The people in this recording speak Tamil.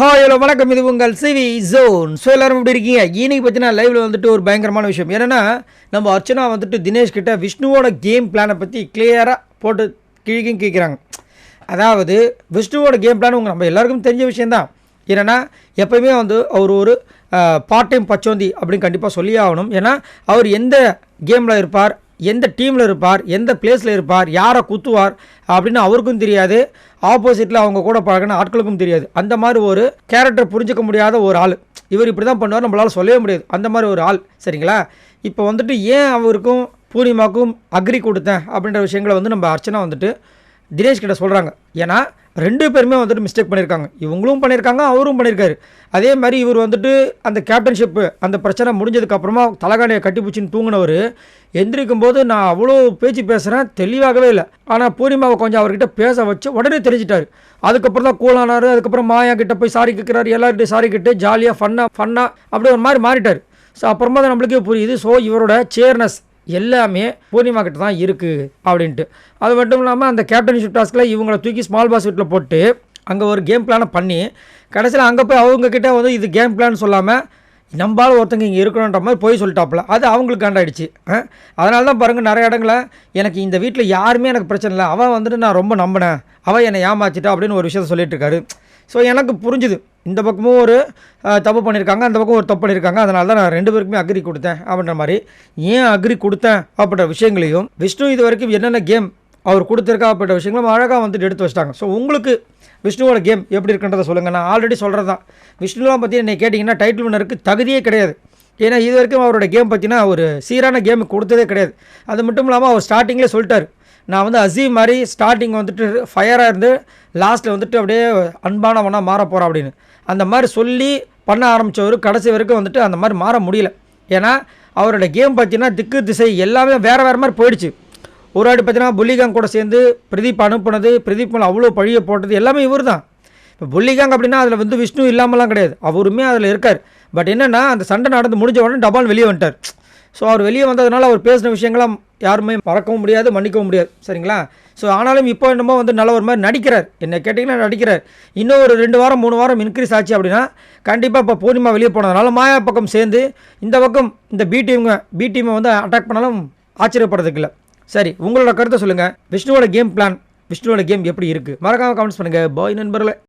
ஹாய் ஹலோ வணக்கம். இது உங்கள் சிவி ஜோன். ஸோ எல்லோரும் எப்படி இருக்கீங்க? இன்னைக்கு பார்த்தீங்கன்னா லைவில் வந்துட்டு ஒரு பயங்கரமான விஷயம். என்னென்னா நம்ம அர்ச்சனா வந்துட்டு தினேஷ் கிட்ட விஷ்ணுவோட கேம் பிளானை பற்றி கிளியராக போட்டு கிழிக்கும் கேட்குறாங்க அதாவது விஷ்ணுவோட கேம் பிளான் உங்கள் நம்ம எல்லாருக்கும் தெரிஞ்ச விஷயந்தான் ஏன்னா எப்பயுமே வந்து அவர் ஒரு பார்ட் டைம் பச்சோந்தி அப்படின்னு கண்டிப்பாக சொல்லி ஆகணும். ஏன்னா அவர் எந்த கேமில் இருப்பார்? எந்த டீமில் இருப்பார் எந்த பிளேஸில் இருப்பார் யாரை குத்துவார் அப்படின்னு அவருக்கும் தெரியாது. ஆப்போசிட்டில் அவங்க கூட பழகின ஆட்களுக்கும் தெரியாது. அந்த மாதிரி ஒரு கேரக்டர் புரிஞ்சிக்க முடியாத ஒரு ஆள். இவர் இப்படி தான் பண்ணுவார் நம்மளால் சொல்லவே முடியாது. அந்த மாதிரி ஒரு ஆள் சரிங்களா? இப்போ வந்துட்டு ஏன் அவருக்கும் பூர்ணிமாவுக்கும் அக்ரி கொடுத்தேன் அப்படின்ற விஷயங்களை வந்து நம்ம அர்ச்சனா வந்துட்டு தினேஷ் கிட்ட சொல்கிறாங்க ஏன்னா ரெண்டு பேருமே வந்துட்டு மிஸ்டேக் பண்ணியிருக்காங்க இவங்களும் பண்ணியிருக்காங்க அவரும் பண்ணியிருக்காரு அதே மாதிரி இவர் வந்துட்டு அந்த கேப்டன்ஷிப்பு அந்த பிரச்சனை முடிஞ்சதுக்கப்புறமா தலைகாணியை தலகாணியை கட்டி பிடிச்சின்னு தூங்கினவர் எந்திரிக்கும் போது நான் அவ்வளோ பேச்சு பேசுகிறேன் தெளிவாகவே இல்லை. ஆனால் பூர்ணிமாவை கொஞ்சம் அவர்கிட்ட பேச வச்சு உடனே தெரிஞ்சிட்டாரு. அதுக்கப்புறம் தான் கூலானார் அதுக்கப்புறம் மாயா கிட்ட போய் சாரி கேட்குறாரு எல்லார்கிட்டையும் சாரி கிட்டு ஜாலியாக ஃபன்னாக ஃபன்னாக அப்படி ஒரு மாதிரி மாறிட்டார். ஸோ அப்புறமா தான் நம்மளுக்கே புரியுது. ஸோ இவரோட சேர்னஸ் எல்லாமே பூர்ணிமா கிட்ட தான் இருக்குது அப்படின்ட்டு. அது மட்டும் இல்லாமல் அந்த கேப்டன்ஷிப் டாஸ்கில் இவங்கள தூக்கி ஸ்மால் பாஸ் வீட்டில் போட்டு அங்கே ஒரு கேம் பிளானை பண்ணி கடைசியில் அங்கே போய் அவங்கக்கிட்ட வந்து இது கேம் பிளான் சொல்லாமல் நம்பால் ஒருத்தங்க இங்கே இருக்கணுன்ற மாதிரி போய் சொல்லிட்டாப்புல. அது அவங்களுக்கு காண்டாயிடுச்சு அதனால தான் பாருங்கள் நிறைய இடங்கள எனக்கு இந்த வீட்டில் யாருமே எனக்கு பிரச்சனை இல்லை. அவன் வந்துட்டு நான் ரொம்ப நம்பினேன். அவன் என்னை ஏமாச்சிட்டா அப்படின்னு ஒரு விஷயத்த சொல்லிட்டு இருக்காரு. ஸோ எனக்கு புரிஞ்சுது. இந்த பக்கமும் ஒரு தப்பு பண்ணியிருக்காங்க அந்த பக்கம் ஒரு தப்பு பண்ணியிருக்காங்க அதனால தான் நான் ரெண்டு பேருக்குமே அக்ரி கொடுத்தேன் அப்படின்ற மாதிரி. ஏன் அக்ரி கொடுத்தேன் அப்படின்ற விஷயங்களையும் விஷ்ணு இது வரைக்கும் என்னென்ன கேம் அவர் கொடுத்துருக்கா அப்படின்ற விஷயங்களும் அழகாக வந்துட்டு எடுத்து வச்சிட்டாங்க. ஸோ உங்களுக்கு விஷ்ணுவோட கேம் எப்படி இருக்குன்றதை சொல்லுங்கள் நான் ஆல்ரெடி சொல்கிறது தான் விஷ்ணுலாம் பற்றி என்னை கேட்டிங்கன்னா டைட்டில் வினருக்கு தகுதியே கிடையாது. ஏன்னா இது வரைக்கும் அவரோட கேம் பார்த்தீங்கன்னா ஒரு சீரான கேம் கொடுத்ததே கிடையாது. அது மட்டும் இல்லாமல் அவர் ஸ்டார்டிங்லேயே சொல்லிட்டார். நான் வந்து அசீம் மாதிரி ஸ்டார்டிங் வந்துட்டு ஃபயராக இருந்து லாஸ்ட்டில் வந்துட்டு அப்படியே அன்பானவனாக மாற போகிறான் அப்படின்னு. அந்த மாதிரி சொல்லி பண்ண ஆரம்பித்தவர் கடைசி வரைக்கும் வந்துட்டு அந்த மாதிரி மாற முடியல. ஏன்னா அவரோட கேம் பார்த்தீங்கன்னா திக்கு திசை எல்லாமே வேறு வேறு மாதிரி போயிடுச்சு. ஒரு ஆடி பார்த்தீங்கன்னா புள்ளிகாங் கூட சேர்ந்து பிரதீப் அனுப்புனது பிரதீப் மேலே அவ்வளோ பழிய போட்டது எல்லாமே இவர் தான் இப்போ புள்ளிகாங் அப்படின்னா அதில் வந்து விஷ்ணு இல்லாமலாம் கிடையாது. அவருமே அதில் இருக்கார். பட் என்னென்னா அந்த சண்டை நடந்து முடிஞ்ச உடனே டபால் வெளியே வந்துட்டார். ஸோ அவர் வெளியே வந்ததுனால அவர் பேசின விஷயங்களாம் யாருமே மறக்கவும் முடியாது மன்னிக்கவும் முடியாது. சரிங்களா? ஸோ ஆனாலும் இப்போ என்னமோ வந்து நல்ல ஒரு மாதிரி நடிக்கிறார். என்ன கேட்டிங்கன்னா நடிக்கிறார். இன்னும் ஒரு ரெண்டு வாரம் மூணு வாரம் இன்க்ரீஸ் ஆச்சு அப்படின்னா கண்டிப்பாக இப்போ பூர்ணிமா வெளியே போனதுனால மாயா பக்கம் சேர்ந்து இந்த பக்கம் இந்த பி டீமுங்க பி டீமை வந்து அட்டாக் பண்ணாலும் ஆச்சரியப்படுறதுக்கு இல்லை. சரி உங்களோட கருத்தை சொல்லுங்கள் விஷ்ணுவோட கேம் பிளான் விஷ்ணுவோட கேம் எப்படி இருக்குது மறக்காமல் கமெண்ட்ஸ் பண்ணுங்கள் பாய் நண்பர்களே.